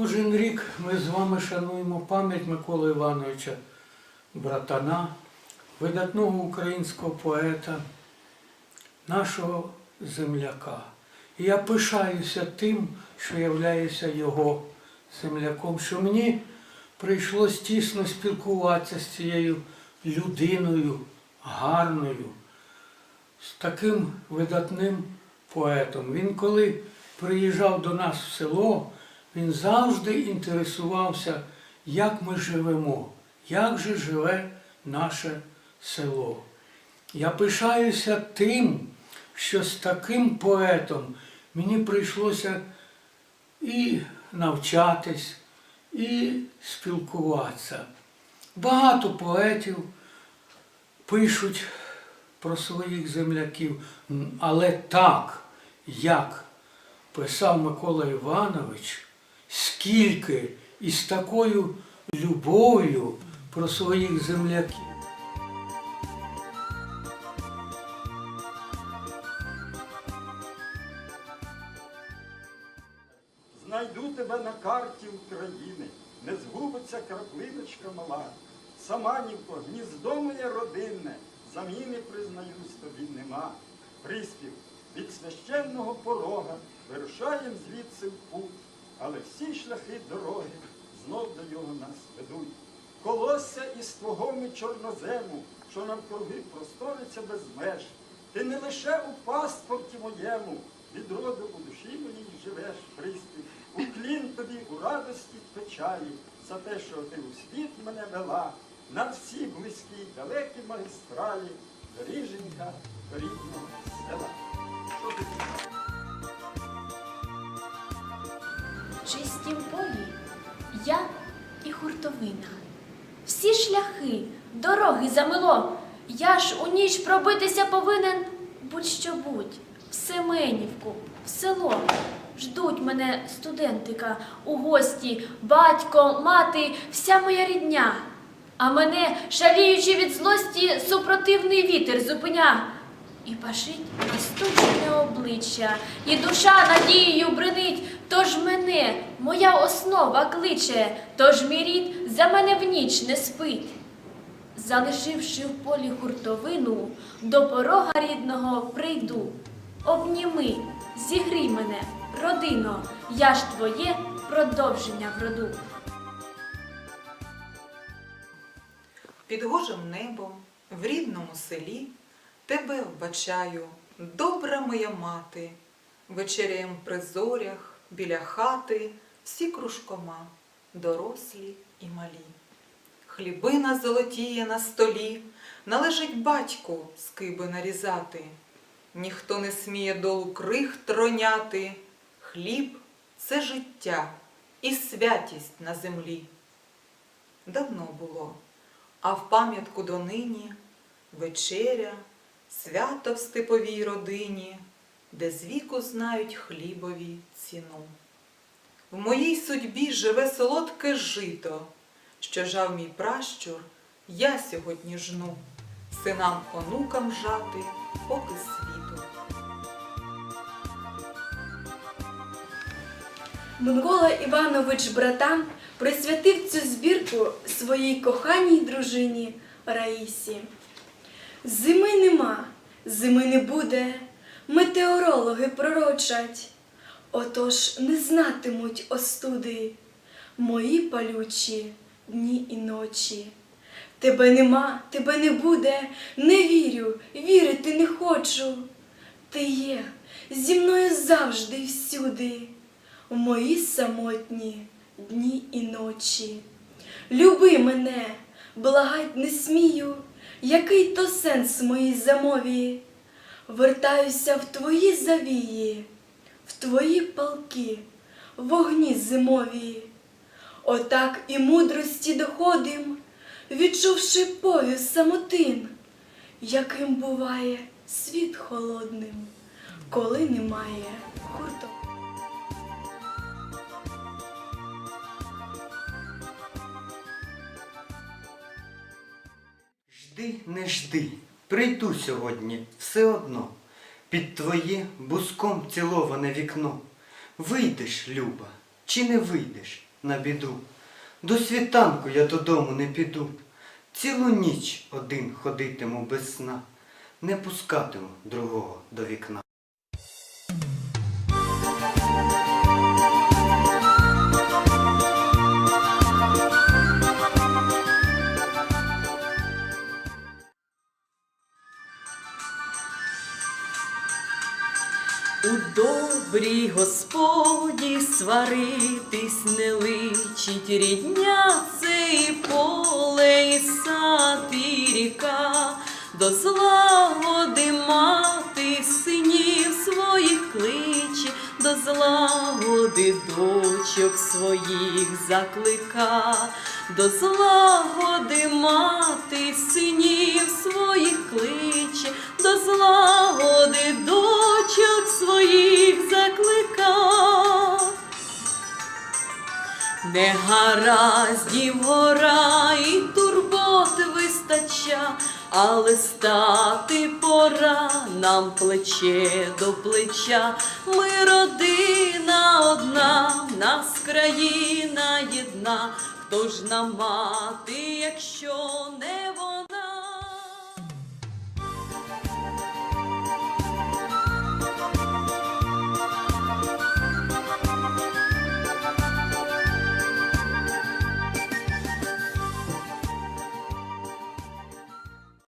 Кожен рік ми з вами шануємо пам'ять Миколи Івановича Братана, видатного українського поета, нашого земляка. І я пишаюся тим, що являюся його земляком, що мені прийшлось тісно спілкуватися з цією людиною гарною, з таким видатним поетом. Він коли приїжджав до нас в село, він завжди інтересувався, як ми живемо, як же живе наше село. Я пишаюся тим, що з таким поетом мені прийшлося і навчатись, і спілкуватися. Багато поетів пишуть про своїх земляків, але так, як писав Микола Іванович, скільки і з такою любов'ю про своїх земляків. Знайду тебе на карті України, не згубиться краплиночка мала. Саманівко, гніздо моє родинне, заміни, признаюсь, тобі нема. Приспів від священного порога вирушаєм звідси в путь, але всі шляхи дороги знов до його нас ведуть. Колосся із твого ми чорнозему, що навкруги просториться без меж. Ти не лише у паспорті моєму, від роду у душі моїй живеш, приспів. Уклін тобі у радості печалі, за те, що ти у світ мене вела, на всі близькі далекі магістралі, доріженька до рідного села. Що ти чистім полі я і хуртовина. Всі шляхи, дороги замело. Я ж у ніч пробитися повинен будь-що будь, в Семенівку, в село. Ждуть мене студентика у гості, батько, мати, вся моя рідня. А мене, шаліючи від злості, супротивний вітер зупиня. І пашить істочне обличчя, і душа надією бренить, тож мене моя основа кличе, тож мій рід за мене в ніч не спить. Залишивши в полі хуртовину, до порога рідного прийду. Обніми, зігрій мене, родино, я ж твоє продовження в роду. Під гожим небом, в рідному селі, тебе вбачаю, добра моя мати, вечеряєм при зорях, біля хати, всі кружкома, дорослі і малі. Хлібина золотіє на столі, належить батьку скиби нарізати. Ніхто не сміє долу крих троняти. Хліб це життя і святість на землі. Давно було, а в пам'ятку донині вечеря, свято в степовій родині, де з віку знають хлібові ціну. В моїй судьбі живе солодке жито, що жав мій пращур, я сьогодні жну, синам онукам жати, поки світу. Микола Іванович Братан присвятив цю збірку своїй коханій дружині Раїсі. Зими нема, зими не буде, метеорологи пророчать. Отож не знатимуть остуди мої палючі дні і ночі. Тебе нема, тебе не буде, не вірю, вірити не хочу. Ти є зі мною завжди і всюди, мої самотні дні і ночі. Люби мене, благать не смію, який то сенс моїй замові. Вертаюся в твої завії, в твої палки, вогні зимові. Отак і мудрості доходим, відчувши повію самотин, яким буває світ холодним, коли немає хурток. Жди, не жди, прийду сьогодні все одно. Під твоє буском ціловане вікно. Вийдеш, Люба, чи не вийдеш? на біду. До світанку я додому не піду. Цілу ніч один ходитиму без сна, не пускатиму другого до вікна. Господі сваритись не личить рідня це і поле, і сад, ріка, до злагоди мати синів своїх кличе, до злагоди дочок своїх заклика, до злагоди мати синів своїх кличе, до злагоди дочок своїх заклика. Негараздів гора і турбот вистача, але стати пора нам плече до плеча. Ми родина одна, нас країна єдна. Хто ж нам мати, якщо не вона?